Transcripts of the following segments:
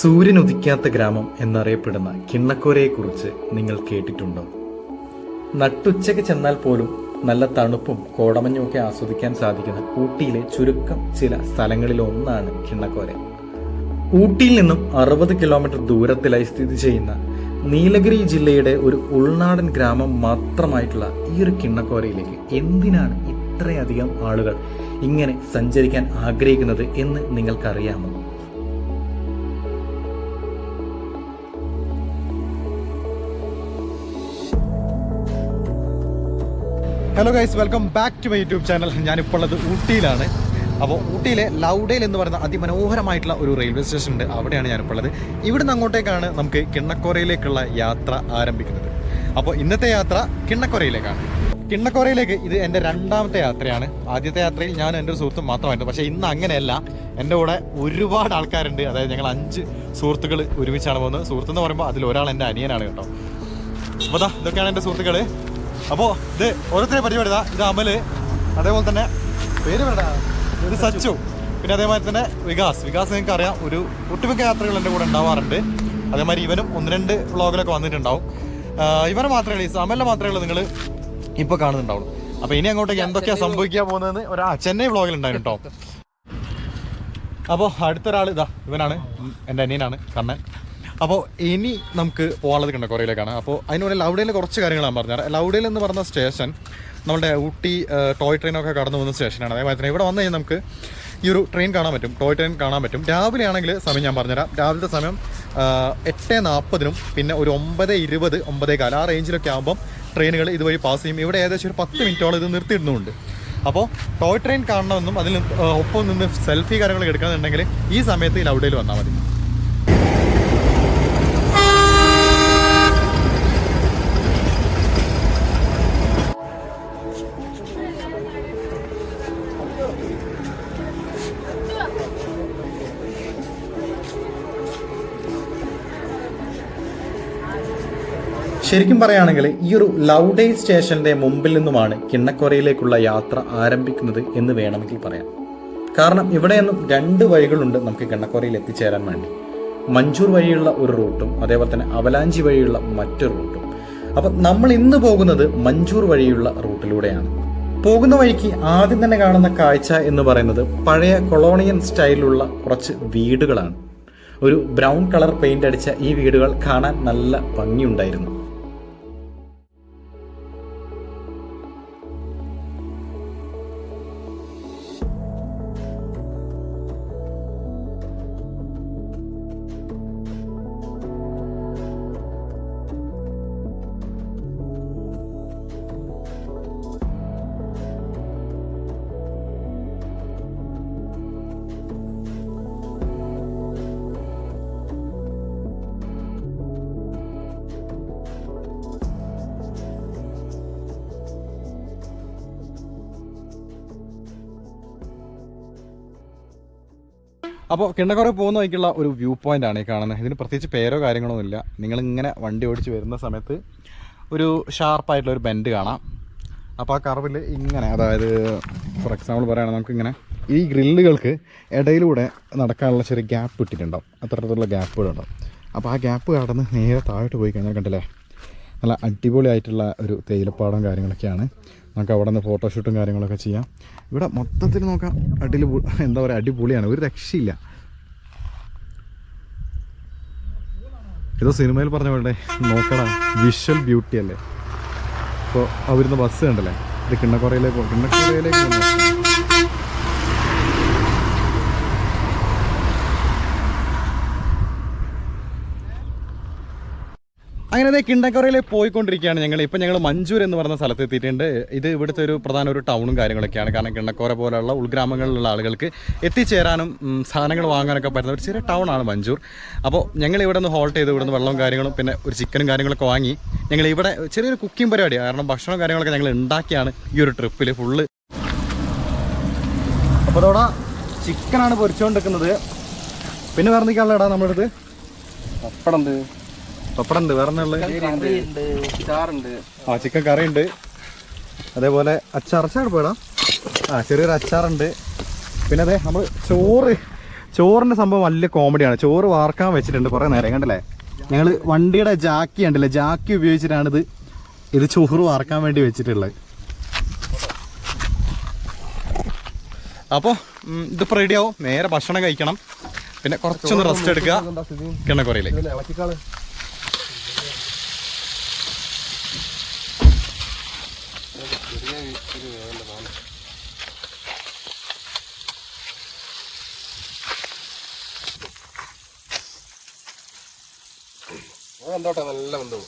സൂര്യൻ ഉദിക്കാത്ത ഗ്രാമം എന്നറിയപ്പെടുന്ന കിണ്ണക്കോരയെക്കുറിച്ച് നിങ്ങൾ കേട്ടിട്ടുണ്ടോ? നട്ടുച്ചയ്ക്ക് ചെന്നാൽ പോലും നല്ല തണുപ്പും കോടമഞ്ഞും ഒക്കെ ആസ്വദിക്കാൻ സാധിക്കുന്ന ഊട്ടിയിലെ ചുരുക്കം ചില സ്ഥലങ്ങളിൽ ഒന്നാണ് കിണ്ണക്കോര. ഊട്ടിയിൽ നിന്നും അറുപത് കിലോമീറ്റർ ദൂരത്തിലായി സ്ഥിതി ചെയ്യുന്ന നീലഗിരി ജില്ലയുടെ ഒരു ഉൾനാടൻ ഗ്രാമം മാത്രമായിട്ടുള്ള ഈ ഒരു കിണ്ണക്കോരയിലേക്ക് എന്തിനാണ് ഇത്രയധികം ആളുകൾ ഇങ്ങനെ സഞ്ചരിക്കാൻ ആഗ്രഹിക്കുന്നത് എന്ന് നിങ്ങൾക്കറിയാമോ? Hello guys welcome back to my YouTube channel ഞാനിപ്പോൾ ഉള്ളത് ഊട്ടിയിലാണ്. അപ്പോൾ ഊട്ടിയിലെ ലൗഡേൽ എന്ന് പറയുന്ന അതിമനോഹരമായിട്ടുള്ള ഒരു റെയിൽവേ സ്റ്റേഷൻ ഉണ്ട് അവിടെയാണ് ഞാനിപ്പോൾ ഉള്ളത്. ഇവിടുന്ന് അങ്ങോട്ടേക്കാണ് നമുക്ക് കിണ്ണക്കോരയിലേക്കുള്ള യാത്ര ആരംഭിക്കുന്നത്. അപ്പോൾ ഇന്നത്തെ യാത്ര കിണ്ണക്കോരയിലേക്കാണ്. കിണ്ണക്കോരയിലേക്ക് ഇത് എന്റെ രണ്ടാമത്തെ യാത്രയാണ്. ആദ്യത്തെ യാത്രയിൽ ഞാൻ എന്റെ ഒരു സുഹൃത്തും മാത്രമായിരുന്നു. പക്ഷേ ഇന്ന് അങ്ങനെയല്ല. എന്റെ കൂടെ ഒരുപാട് ആൾക്കാരുണ്ട്. അതായത് ഞങ്ങൾ അഞ്ച് സുഹൃത്തുക്കൾ ഒരുമിച്ചാണ് പോകുന്നത്. സുഹൃത്ത് എന്ന് പറയുമ്പോൾ അതിൽ ഒരാൾ എന്റെ അനിയനാണ് കേട്ടോ. അപ്പോൾ ഇതൊക്കെയാണ് എന്റെ സുഹൃത്തുക്കൾ. അപ്പോൾ ഇത് ഓരോരുത്തരെ പരിപാടി ഇതാ അമൽ അതേപോലെ തന്നെ പേര് വേണ്ട ഇത് സച്ചു. പിന്നെ അതേമാതിരി തന്നെ വികാസ്. വികാസ് നിങ്ങൾക്ക് അറിയാം ഒരു ഒട്ടുമിക്ക യാത്രകൾ എന്റെ കൂടെ ഉണ്ടാവാറുണ്ട്. അതേമാതിരി ഇവനും ഒന്ന് രണ്ട് വ്ളോഗിലൊക്കെ വന്നിട്ടുണ്ടാവും. ഇവനെ മാത്രമേ ഉള്ളൂ ഈ സമലിനെ മാത്രമേ ഉള്ളൂ നിങ്ങൾ ഇപ്പോൾ കാണുന്നുണ്ടാവുള്ളൂ. അപ്പോൾ ഇനി അങ്ങോട്ടേക്ക് എന്തൊക്കെയാ സംഭവിക്കാൻ പോകുന്നതെന്ന് ഒരാ ചെന്നൈ വ്ളോഗിൽ ഉണ്ടായിരുന്നു കേട്ടോ. അപ്പോൾ അടുത്തൊരാൾ ഇതാ ഇവനാണ് എന്റെ അനിയനാണ് കണ്ണൻ. അപ്പോൾ ഇനി നമുക്ക് പോകാനുള്ളത് കിണ്ണക്കോറയിലേക്കാണ് അപ്പോൾ അതിനുള്ളിൽ ലൗഡയിൽ കുറച്ച് കാര്യങ്ങളാണ് ഞാൻ പറഞ്ഞുതരാം ലൗഡയിൽ എന്ന് പറഞ്ഞ സ്റ്റേഷൻ നമ്മുടെ ഊട്ടി ടോയ് ട്രെയിനൊക്കെ കടന്നു പോകുന്ന സ്റ്റേഷനാണ്. അതേപോലെ തന്നെ ഇവിടെ വന്നു കഴിഞ്ഞാൽ നമുക്ക് ഈ ഒരു ട്രെയിൻ കാണാൻ പറ്റും ടോയ് ട്രെയിൻ കാണാൻ പറ്റും. രാവിലെ ആണെങ്കിൽ സമയം ഞാൻ പറഞ്ഞുതരാം. രാവിലത്തെ സമയം എട്ട് നാൽപ്പതിനും പിന്നെ ഒരു ഒമ്പത് ഇരുപത് ഒമ്പതേ കാലം ആ റേഞ്ചിലൊക്കെ ആകുമ്പം ട്രെയിനുകൾ ഇതുവഴി പാസ് ചെയ്യും. ഇവിടെ ഏകദേശം ഒരു പത്ത് മിനിറ്റോളം ഇത് നിർത്തിയിടുന്നുണ്ട്. അപ്പോൾ ടോയ് ട്രെയിൻ കാണണമെന്നും അതിൽ ഒപ്പം നിന്ന് സെൽഫി കാര്യങ്ങൾ എടുക്കണമെന്നുണ്ടെങ്കിൽ ഈ സമയത്ത് ലൗഡയിൽ വന്നാൽ മതി. ശരിക്കും പറയുകയാണെങ്കിൽ ഈ ഒരു ലൗഡേ സ്റ്റേഷന്റെ മുമ്പിൽ നിന്നുമാണ് കിണ്ണക്കൊരയിലേക്കുള്ള യാത്ര ആരംഭിക്കുന്നത് എന്ന് വേണമെങ്കിൽ പറയാം. കാരണം ഇവിടെ നിന്നും രണ്ട് വഴികളുണ്ട് നമുക്ക് കിണ്ണക്കൊരയിൽ എത്തിച്ചേരാൻ വേണ്ടി. മഞ്ചൂർ വഴിയുള്ള ഒരു റൂട്ടും അതേപോലെ തന്നെ അവലാഞ്ചി വഴിയുള്ള മറ്റൊരു റൂട്ടും. അപ്പം നമ്മൾ ഇന്ന് പോകുന്നത് മഞ്ചൂർ വഴിയുള്ള റൂട്ടിലൂടെയാണ്. പോകുന്ന വഴിക്ക് ആദ്യം തന്നെ കാണുന്ന കാഴ്ച എന്ന് പറയുന്നത് പഴയ കൊളോണിയൻ സ്റ്റൈലുള്ള കുറച്ച് വീടുകളാണ്. ഒരു ബ്രൗൺ കളർ പെയിന്റ് അടിച്ച ഈ വീടുകൾ കാണാൻ നല്ല ഭംഗിയുണ്ടായിരുന്നു. അപ്പോൾ കിണ്ണക്കുറ പോകുന്ന വഴിക്കുള്ള ഒരു വ്യൂ പോയിന്റ് ആണ് ഈ കാണുന്നത് ഇതിന് പ്രത്യേകിച്ച് പേരോ കാര്യങ്ങളോ ഇല്ല നിങ്ങളിങ്ങനെ വണ്ടി ഓടിച്ച് വരുന്ന സമയത്ത് ഒരു ഷാർപ്പായിട്ടുള്ള ഒരു ബെൻഡ് കാണാം. അപ്പോൾ ആ കറവിൽ ഇങ്ങനെ അതായത് ഫോർ എക്സാമ്പിൾ പറയുകയാണെങ്കിൽ നമുക്കിങ്ങനെ ഈ ഗ്രില്ലുകൾക്ക് ഇടയിലൂടെ നടക്കാനുള്ള ചെറിയ ഗ്യാപ്പ് ഇട്ടിട്ടുണ്ടാവും. അത്തരത്തിലുള്ള ഗ്യാപ്പുകളുണ്ടാവും അപ്പോൾ ആ ഗ്യാപ്പ് കടന്ന് നേരെ താഴോട്ട് പോയി കഴിഞ്ഞാൽ കണ്ടില്ലേ? നല്ല അടിപൊളിയായിട്ടുള്ള ഒരു തേയിലപ്പാടം കാര്യങ്ങളൊക്കെയാണ്. നമുക്ക് അവിടെ നിന്ന് ഫോട്ടോഷൂട്ടും കാര്യങ്ങളൊക്കെ ചെയ്യാം. ഇവിടെ മൊത്തത്തിൽ നോക്കാം അടിയിൽ എന്താ പറയുക അടിപൊളിയാണ് ഒരു രക്ഷയില്ല. ഇത് സിനിമയിൽ പറഞ്ഞ പോലെ നോക്കടാ വിഷ്വൽ ബ്യൂട്ടി അല്ലേ? ഇപ്പോൾ അവരുന്ന് ബസ് കണ്ടല്ലേ? ഇത് കിണ്ണക്കുറയിലേക്ക് കിണ്ണക്കുറയിലേക്ക് അങ്ങനെ ദേ കിണ്ടക്കറയിൽ പോയിക്കൊണ്ടിരിക്കുകയാണ് ഞങ്ങൾ ഇപ്പം ഞങ്ങൾ മഞ്ചൂർ എന്ന് പറഞ്ഞ സ്ഥലത്ത് എത്തിയിട്ടുണ്ട്. ഇത് ഇവിടുത്തെ ഒരു പ്രധാന ഒരു ടൗണും കാര്യങ്ങളൊക്കെയാണ്. കാരണം കിണ്ണക്കോര പോലെയുള്ള ഉൾഗ്രാമങ്ങളിലുള്ള ആളുകൾക്ക് എത്തിച്ചേരാനും സാധനങ്ങൾ വാങ്ങാനൊക്കെ പറ്റുന്ന ഒരു ചെറിയ ടൗണാണ് മഞ്ചൂർ. അപ്പോൾ ഞങ്ങൾ ഇവിടെ നിന്ന് ഹോൾട്ട് ചെയ്ത് ഇവിടുന്ന് വെള്ളവും കാര്യങ്ങളും പിന്നെ ഒരു ചിക്കനും കാര്യങ്ങളൊക്കെ വാങ്ങി ഞങ്ങൾ ഇവിടെ ചെറിയൊരു കുക്കിംഗ് പരിപാടിയാണ് കാരണം ഭക്ഷണവും കാര്യങ്ങളൊക്കെ ഞങ്ങൾ ഉണ്ടാക്കിയാണ് ഈ ഒരു ട്രിപ്പിൽ ഫുള്ള്. അപ്പോൾ അതോടെ ചിക്കനാണ് പൊരിച്ചുകൊണ്ടിരിക്കുന്നത് പിന്നെ എന്തൊക്കെയാണല്ലോ ഇടാ നമ്മുടെ അടുത്ത്? പപ്പടം ഉണ്ട് വേറെ ആ ചിക്കൻ കറി ഉണ്ട് അതേപോലെ അച്ചാർ പോയടാ. ആ ചെറിയൊരു അച്ചാറുണ്ട്. പിന്നെ അതെ നമ്മൾ ചോറ് ചോറിന്റെ സംഭവം വലിയ കോമഡിയാണ് ചോറ് വാർക്കാൻ വെച്ചിട്ടുണ്ട് കുറേ നേരം കണ്ടല്ലേ? ഞങ്ങൾ വണ്ടിയുടെ ജാക്കി ഉണ്ടല്ലേ ജാക്കി ഉപയോഗിച്ചിട്ടാണ് ഇത് ഇത് ചോറ് വാർക്കാൻ വേണ്ടി വെച്ചിട്ടുള്ളത്. അപ്പോൾ ഇതിപ്പോൾ റെഡിയാവും നേരെ ഭക്ഷണം കഴിക്കണം. പിന്നെ കുറച്ചൊന്ന് റെസ്റ്റ് എടുക്കുക. കിണ്ണക്കുറയിലേക്ക് ഇളക്കിക്കാൾ കണ്ടോട്ടെ നല്ല ബന്ധവും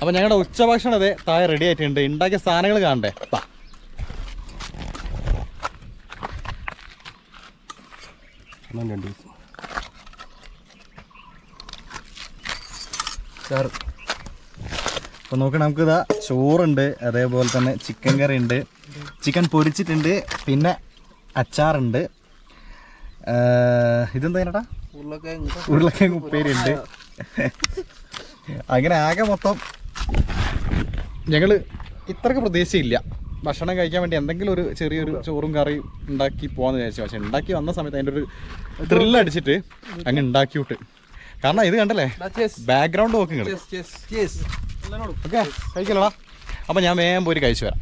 അപ്പോൾ ഞങ്ങളുടെ ഉച്ചഭക്ഷണം അതെ താഴെ റെഡി ആയിട്ടുണ്ട്. ഉണ്ടാക്കിയ സാധനങ്ങൾ കാണണ്ടേ? രണ്ട് ചാറ് അപ്പോൾ നോക്കണം നമുക്ക് ഇതാ ചോറുണ്ട് അതേപോലെ തന്നെ ചിക്കൻ കറി ഉണ്ട് ചിക്കൻ പൊരിച്ചിട്ടുണ്ട് പിന്നെ അച്ചാറുണ്ട്. ഇതെന്താ ചേട്ടാ? ഉരുളക്കിഴങ്ങ് ഉപ്പേരി ഉണ്ട് അങ്ങനെ ആകെ മൊത്തം ഞങ്ങൾ ഇത്രക്ക് പ്രതീക്ഷയില്ല. ഭക്ഷണം കഴിക്കാൻ വേണ്ടി എന്തെങ്കിലും ഒരു ചെറിയൊരു ചോറും കറിയും ഉണ്ടാക്കി പോവാന്ന് വിചാരിച്ചു. പക്ഷെ ഉണ്ടാക്കി വന്ന സമയത്ത് അതിന്റെ ഒരു ത്രില്ലടിച്ചിട്ട് അങ്ങ് ഉണ്ടാക്കി വിട്ട് കാരണം ഇത് കണ്ടല്ലേ? ബാക്ക്ഗ്രൗണ്ട് നോക്കി ഓക്കെ കഴിക്കലടാ. അപ്പം ഞാൻ വേഗം പോയി കഴിച്ചു വരാം.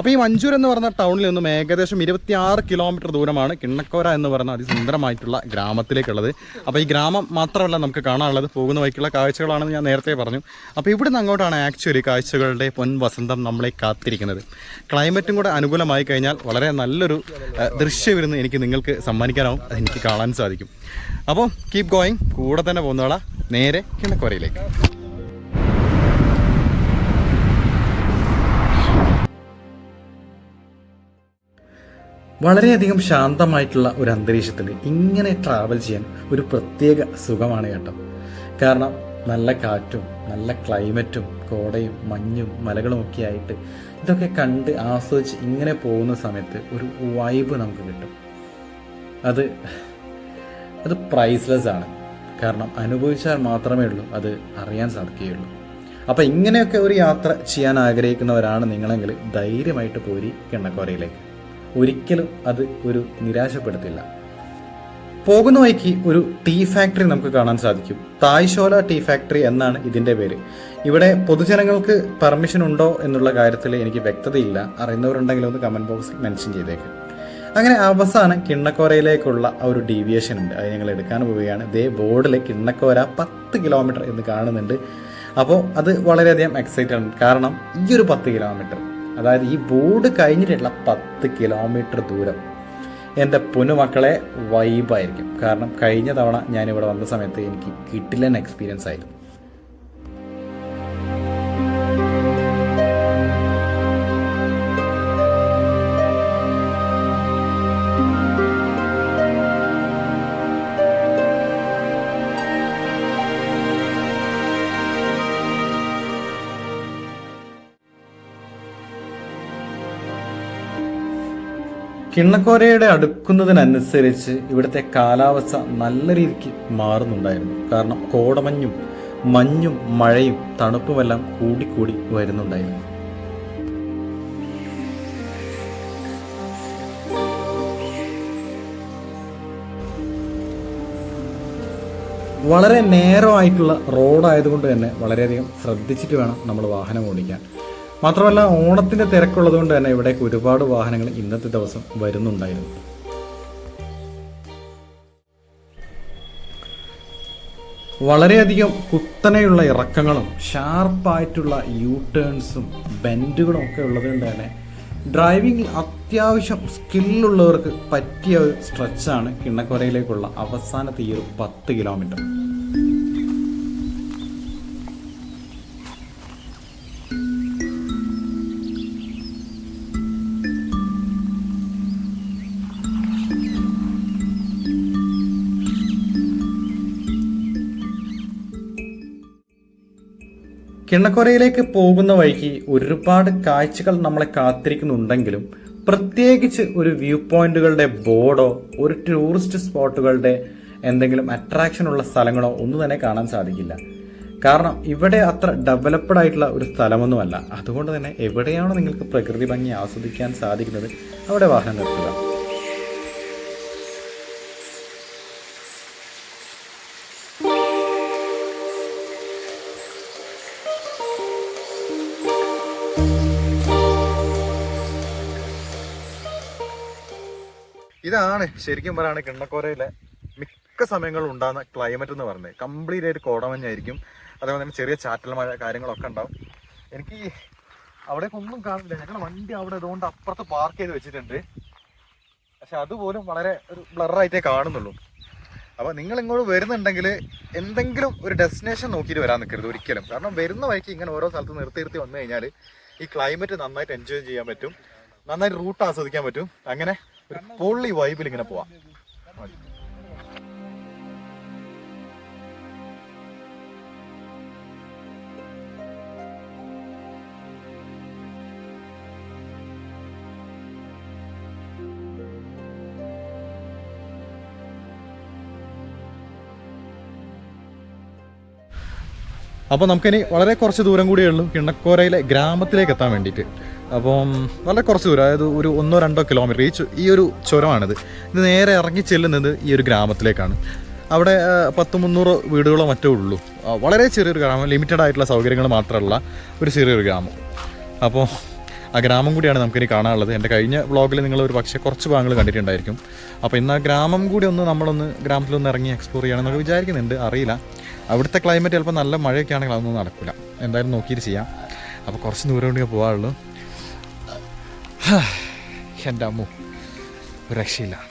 അപ്പോൾ ഈ മഞ്ചൂർ എന്ന് പറഞ്ഞ ടൗണിൽ നിന്നും ഏകദേശം ഇരുപത്തി ആറ് കിലോമീറ്റർ ദൂരമാണ് കിണ്ണക്കോര എന്ന് പറയുന്ന അതിസുന്ദരമായിട്ടുള്ള ഗ്രാമത്തിലേക്കുള്ളത്. അപ്പോൾ ഈ ഗ്രാമം മാത്രമല്ല നമുക്ക് കാണാനുള്ളത്. പോകുന്ന വഴിക്കുള്ള കാഴ്ചകളാണെന്ന് ഞാൻ നേരത്തെ പറഞ്ഞു. അപ്പോൾ ഇവിടുന്ന് അങ്ങോട്ടാണ് ആക്ച്വലി കാഴ്ചകളുടെ പൊൻ വസന്തം നമ്മളെ കാത്തിരിക്കുന്നത്. ക്ലൈമറ്റും കൂടെ അനുകൂലമായി കഴിഞ്ഞാൽ വളരെ നല്ലൊരു ദൃശ്യം ദൃശ്യവിരുന്ന് എനിക്ക് നിങ്ങൾക്ക് സമ്മാനിക്കാനാവും. അതെനിക്ക് കാണാൻ സാധിക്കും. അപ്പോൾ കീപ് ഗോയിങ് കൂടെ തന്നെ പോകുന്നവളാ. നേരെ കിണ്ണക്കോരയിലേക്ക്. വളരെയധികം ശാന്തമായിട്ടുള്ള ഒരു അന്തരീക്ഷത്തിൽ ഇങ്ങനെ ട്രാവൽ ചെയ്യാൻ ഒരു പ്രത്യേക സുഖമാണ് കേട്ടോ. കാരണം നല്ല കാറ്റും നല്ല ക്ലൈമറ്റും കോടയും മഞ്ഞും മലകളും ഒക്കെ ആയിട്ട് ഇതൊക്കെ കണ്ട് ആസ്വദിച്ച് ഇങ്ങനെ പോകുന്ന സമയത്ത് ഒരു വൈബ് നമുക്ക് കിട്ടും. അത് അത് പ്രൈസ്ലെസ് ആണ്. കാരണം അനുഭവിച്ചാൽ മാത്രമേ ഉള്ളൂ അത് അറിയാൻ സാധിക്കുകയുള്ളൂ. അപ്പം ഇങ്ങനെയൊക്കെ ഒരു യാത്ര ചെയ്യാൻ ആഗ്രഹിക്കുന്നവരാണ് നിങ്ങളെങ്കിൽ ധൈര്യമായിട്ട് പോരി കിണ്ണക്കോരയിലേക്ക് ഒരിക്കലും അത് ഒരു നിരാശപ്പെടുത്തില്ല. പോകുന്ന വഴിക്ക് ഒരു ടീ ഫാക്ടറി നമുക്ക് കാണാൻ സാധിക്കും. തായ്ശോല ടീ ഫാക്ടറി എന്നാണ് ഇതിന്റെ പേര്. ഇവിടെ പൊതുജനങ്ങൾക്ക് പെർമിഷൻ ഉണ്ടോ എന്നുള്ള കാര്യത്തിൽ എനിക്ക് വ്യക്തതയില്ല. അറിയുന്നവരുണ്ടെങ്കിൽ ഒന്ന് കമന്റ് ബോക്സിൽ മെൻഷൻ ചെയ്തേക്ക്. അങ്ങനെ അവസാനം കിണ്ണക്കോരയിലേക്കുള്ള ആ ഒരു ഡീവിയേഷൻ ഉണ്ട്. അത് ഞങ്ങൾ എടുക്കാൻ പോവുകയാണ്. ഇതേ ബോർഡിൽ കിണ്ണക്കോര പത്ത് കിലോമീറ്റർ എന്ന് കാണുന്നുണ്ട്. അപ്പോൾ അത് വളരെയധികം എക്സൈറ്റഡ് കാരണം ഈ ഒരു പത്ത് കിലോമീറ്റർ അതായത് ഈ ബോർഡ് കഴിഞ്ഞിട്ടുള്ള പത്ത് കിലോമീറ്റർ ദൂരം എന്റെ പൊന്നുമക്കളെ വൈബായിരിക്കും കാരണം കഴിഞ്ഞ തവണ ഞാനിവിടെ വന്ന സമയത്ത് എനിക്ക് കിട്ടില്ലെന്ന എക്സ്പീരിയൻസ് ആയിരുന്നു. കിണ്ണക്കോരയുടെ അടുക്കുന്നതിനനുസരിച്ച് ഇവിടുത്തെ കാലാവസ്ഥ നല്ല രീതിക്ക് മാറുന്നുണ്ടായിരുന്നു. കാരണം കോടമഞ്ഞും മഞ്ഞും മഴയും തണുപ്പുമെല്ലാം കൂടിക്കൂടി വരുന്നുണ്ടായിരുന്നു. വളരെ നേരമായിട്ടുള്ള റോഡായതുകൊണ്ട് തന്നെ വളരെയധികം ശ്രദ്ധിച്ചിട്ട് വേണം നമ്മൾ വാഹനം ഓടിക്കാൻ. മാത്രമല്ല ഓണത്തിന്റെ തിരക്കുള്ളത് കൊണ്ട് തന്നെ ഇവിടേക്ക് ഒരുപാട് വാഹനങ്ങൾ ഇന്നത്തെ ദിവസം വരുന്നുണ്ടായിരുന്നു. വളരെയധികം കുത്തനെയുള്ള ഇറക്കങ്ങളും ഷാർപ്പായിട്ടുള്ള യൂ ടേൺസും ബെൻഡുകളും ഒക്കെ ഉള്ളത് കൊണ്ട് തന്നെ ഡ്രൈവിംഗിൽ അത്യാവശ്യം സ്കില്ലുള്ളവർക്ക് പറ്റിയ ഒരു സ്ട്രെച്ചാണ് കിണ്ണക്കോരയിലേക്കുള്ള അവസാനത്തെ ഈ ഒരു പത്ത് കിലോമീറ്റർ. കിണ്ണക്കൊരയിലേക്ക് പോകുന്ന വഴിക്ക് ഒരുപാട് കാഴ്ചകൾ നമ്മളെ കാത്തിരിക്കുന്നുണ്ടെങ്കിലും പ്രത്യേകിച്ച് ഒരു വ്യൂ പോയിന്റുകളുടെ ബോർഡോ ഒരു ടൂറിസ്റ്റ് സ്പോട്ടുകളുടെ എന്തെങ്കിലും അട്രാക്ഷൻ ഉള്ള സ്ഥലങ്ങളോ ഒന്നും തന്നെ കാണാൻ സാധിക്കില്ല. കാരണം ഇവിടെ അത്ര ഡെവലപ്ഡ് ആയിട്ടുള്ള ഒരു സ്ഥലമൊന്നുമല്ല. അതുകൊണ്ട് തന്നെ എവിടെയാണോ നിങ്ങൾക്ക് പ്രകൃതി ഭംഗി ആസ്വദിക്കാൻ സാധിക്കുന്നത് അവിടെ വാഹനം നിർത്തുക. ഇതാണ് ശരിക്കും പറയുകയാണെങ്കിൽ കിണ്ണക്കോരയിലെ മിക്ക സമയങ്ങളിലും ഉണ്ടാകുന്ന ക്ലൈമറ്റ് എന്ന് പറയുന്നത്. കംപ്ലീറ്റ് ആയിട്ട് കോടമഞ്ഞായിരിക്കും. അതേപോലെ തന്നെ ചെറിയ ചാറ്റൽ മഴ കാര്യങ്ങളൊക്കെ ഉണ്ടാവും. എനിക്ക് അവിടേക്കൊന്നും ഒന്നും കാണില്ല ഞങ്ങളുടെ വണ്ടി അവിടെ ഇതുകൊണ്ട് അപ്പുറത്ത് പാർക്ക് ചെയ്ത് വെച്ചിട്ടുണ്ട്. പക്ഷെ അതുപോലും വളരെ ഒരു ബ്ലറായിട്ടേ കാണുന്നുള്ളൂ. അപ്പോൾ നിങ്ങൾ ഇങ്ങോട്ട് വരുന്നുണ്ടെങ്കിൽ എന്തെങ്കിലും ഒരു ഡെസ്റ്റിനേഷൻ നോക്കിയിട്ട് വരാൻ നിൽക്കരുത് ഒരിക്കലും. കാരണം വരുന്ന വഴിക്ക് ഇങ്ങനെ ഓരോ സ്ഥലത്ത് നിർത്തി നിർത്തി വന്നു കഴിഞ്ഞാൽ ഈ ക്ലൈമറ്റ് നന്നായിട്ട് എൻജോയ് ചെയ്യാൻ പറ്റും. നന്നായിട്ട് റൂട്ട് ആസ്വദിക്കാൻ പറ്റും. അങ്ങനെ പൊള്ളി വൈബിൽ ഇങ്ങനെ പോവാ. അപ്പോൾ നമുക്കിനി വളരെ കുറച്ച് ദൂരം കൂടിയേ ഉള്ളൂ. കിണ്ണക്കോരയിലെ ഗ്രാമത്തിലേക്ക് എത്താൻ വേണ്ടിയിട്ട്. അപ്പം വളരെ കുറച്ച് ദൂരം അതായത് ഒരു ഒന്നോ രണ്ടോ കിലോമീറ്റർ ഈ ഈ ഒരു ചുരമാണിത്. ഇത് നേരെ ഇറങ്ങി ചെല്ലുന്നത് ഈ ഒരു ഗ്രാമത്തിലേക്കാണ്. അവിടെ പത്ത് മുന്നൂറ് വീടുകളോ മറ്റോ ഉള്ളൂ. വളരെ ചെറിയൊരു ഗ്രാമം ലിമിറ്റഡ് ആയിട്ടുള്ള സൗകര്യങ്ങൾ മാത്രമുള്ള ഒരു ചെറിയൊരു ഗ്രാമം. അപ്പോൾ ആ ഗ്രാമം കൂടിയാണ് നമുക്കിനി കാണാനുള്ളത്. എന്റെ കഴിഞ്ഞ വ്ളോഗിൽ നിങ്ങൾ ഒരു പക്ഷേ കുറച്ച് ഭാഗങ്ങൾ കണ്ടിട്ടുണ്ടായിരിക്കും. അപ്പോൾ ഇന്ന് ആ ഗ്രാമം കൂടി ഒന്ന് നമ്മളൊന്ന് ഗ്രാമത്തിലൊന്ന് ഇറങ്ങി എക്സ്പ്ലോർ ചെയ്യണമെന്നൊക്കെ വിചാരിക്കുന്നുണ്ട്. അറിയില്ല. അവിടുത്തെ ക്ലൈമറ്റ് ചിലപ്പോൾ നല്ല മഴയൊക്കെ ആണെങ്കിൽ അതൊന്നും നടക്കില്ല. എന്തായാലും നോക്കിയിട്ട് ചെയ്യാം. അപ്പോൾ കുറച്ച് ദൂരം കൂടിയേ പോകാനുള്ളൂ. എന്റെ അമ്മു ഒരു രക്ഷയില്ല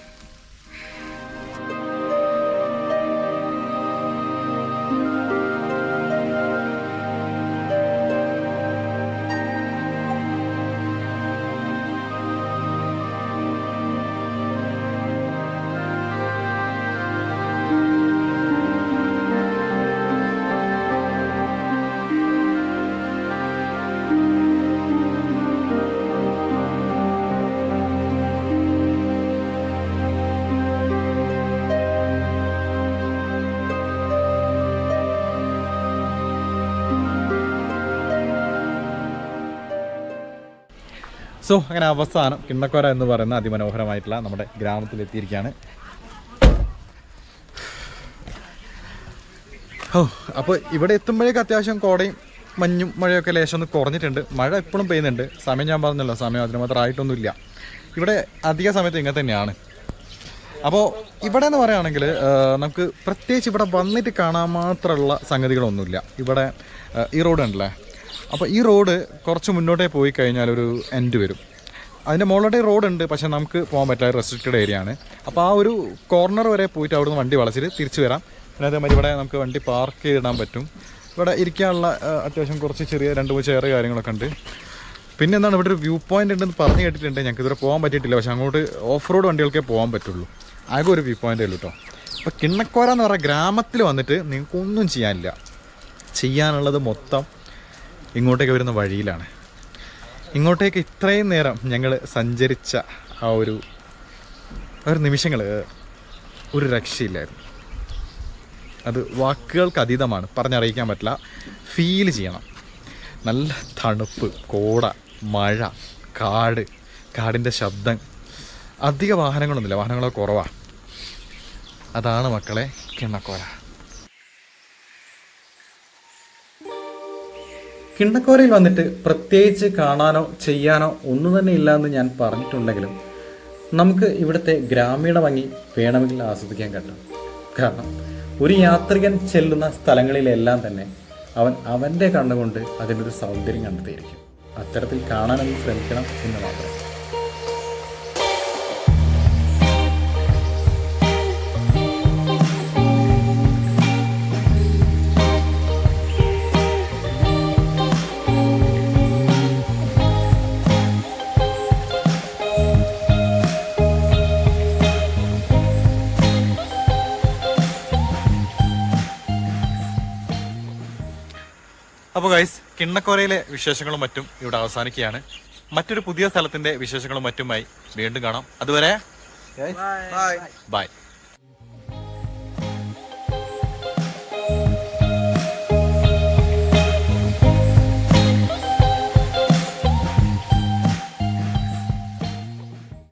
സോ അങ്ങനെ അവസാനം കിണ്ണക്കോര എന്ന് പറയുന്ന അതിമനോഹരമായിട്ടുള്ള നമ്മുടെ ഗ്രാമത്തിൽ എത്തിയിരിക്കുകയാണ്. ഓ അപ്പോൾ ഇവിടെ എത്തുമ്പോഴേക്ക് അത്യാവശ്യം കോടയും മഞ്ഞും മഴയൊക്കെ ലേശം ഒന്ന് കുറഞ്ഞിട്ടുണ്ട്. മഴ എപ്പോഴും പെയ്യുന്നുണ്ട്. സമയം ഞാൻ പറഞ്ഞല്ലോ സമയം അതിന് മാത്രം ആയിട്ടൊന്നുമില്ല. ഇവിടെ അധിക സമയത്ത് ഇങ്ങനെ തന്നെയാണ്. അപ്പോൾ ഇവിടെ എന്ന് പറയുകയാണെങ്കിൽ നമുക്ക് പ്രത്യേകിച്ച് ഇവിടെ വന്നിട്ട് കാണാൻ മാത്രമുള്ള സംഗതികളൊന്നുമില്ല. ഇവിടെ ഈ റോഡ് ഉണ്ടല്ലേ അപ്പോൾ ഈ റോഡ് കുറച്ച് മുന്നോട്ടേ പോയി കഴിഞ്ഞാൽ ഒരു എൻഡ് വരും. അതിന്റെ മുകളിലോട്ടേ റോഡ് ഉണ്ട് പക്ഷെ നമുക്ക് പോകാൻ പറ്റാത്ത റെസ്ട്രിക്റ്റഡ് ഏരിയ ആണ്. അപ്പോൾ ആ ഒരു കോർണർ വരെ പോയിട്ട് അവിടുന്ന് വണ്ടി വളച്ചിട്ട് തിരിച്ചു വരാം. പിന്നെ അതേമാതിരി ഇവിടെ നമുക്ക് വണ്ടി പാർക്ക് ചെയ്തിടാൻ പറ്റും. ഇവിടെ ഇരിക്കാനുള്ള അത്യാവശ്യം കുറച്ച് ചെറിയ രണ്ട് മൂന്ന് ചെയർ കാര്യങ്ങളൊക്കെ ഉണ്ട്. പിന്നെ എന്താണ് ഇവിടെ ഒരു വ്യൂ പോയിന്റ് ഉണ്ടെന്ന് പറഞ്ഞു കേട്ടിട്ടുണ്ട്. ഞങ്ങൾക്ക് ഇതുവരെ പോകാൻ പറ്റിയിട്ടില്ല പക്ഷെ അങ്ങോട്ട് ഓഫ് റോഡ് വണ്ടികൾക്കേ പോകാൻ പറ്റുള്ളൂ. ആകെ ഒരു വ്യൂ പോയിന്റ് ഉള്ളൂ കേട്ടോ അപ്പോൾ കിണ്ണക്കോര എന്ന് പറയുന്ന ഗ്രാമത്തിൽ വന്നിട്ട് നിങ്ങൾക്കൊന്നും ചെയ്യാനില്ല. ചെയ്യാനുള്ളത് മൊത്തം ഇങ്ങോട്ടേക്ക് വരുന്ന വഴിയിലാണ്. ഇങ്ങോട്ടേക്ക് ഇത്രയും നേരം ഞങ്ങൾ സഞ്ചരിച്ച ആ ഒരു ഒരു നിമിഷങ്ങൾ ഒരു രക്ഷയില്ലായിരുന്നു. അത് വാക്കുകൾക്ക് അതീതമാണ്. പറഞ്ഞറിയിക്കാൻ പറ്റില്ല. ഫീൽ ചെയ്യണം. നല്ല തണുപ്പ് കോട മഴ കാട് കാടിന്റെ ശബ്ദം. അധിക വാഹനങ്ങളൊന്നുമില്ല. വാഹനങ്ങളൊക്കെ കുറവാണ് അതാണ് മക്കളെ കിണ്ണക്കോര കിണ്ണക്കോരയിൽ വന്നിട്ട് പ്രത്യേകിച്ച് കാണാനോ ചെയ്യാനോ ഒന്നും തന്നെ ഇല്ല എന്ന് ഞാൻ പറഞ്ഞിട്ടുണ്ടെങ്കിലും നമുക്ക് ഇവിടുത്തെ ഗ്രാമീണ ഭംഗി വേണമെങ്കിൽ ആസ്വദിക്കാൻ കഴിയും കാരണം ഒരു യാത്രികൻ ചെല്ലുന്ന സ്ഥലങ്ങളിലെല്ലാം തന്നെ അവൻ അവന്റെ കണ്ണുകൊണ്ട് അതിനൊരു സൗന്ദര്യം കണ്ടെത്തിയിരിക്കും. അത്തരത്തിൽ കാണാനൊന്ന് ശ്രമിക്കണം എന്ന് മാത്രം. അപ്പോൾ ഗൈസ് കിണ്ണക്കോരയിലെ വിശേഷങ്ങളും മറ്റും ഇവിടെ അവസാനിക്കുകയാണ്. മറ്റൊരു പുതിയ സ്ഥലത്തിന്റെ വിശേഷങ്ങളും മറ്റുമായി വീണ്ടും കാണാം. അതുവരെ ബൈ ബൈ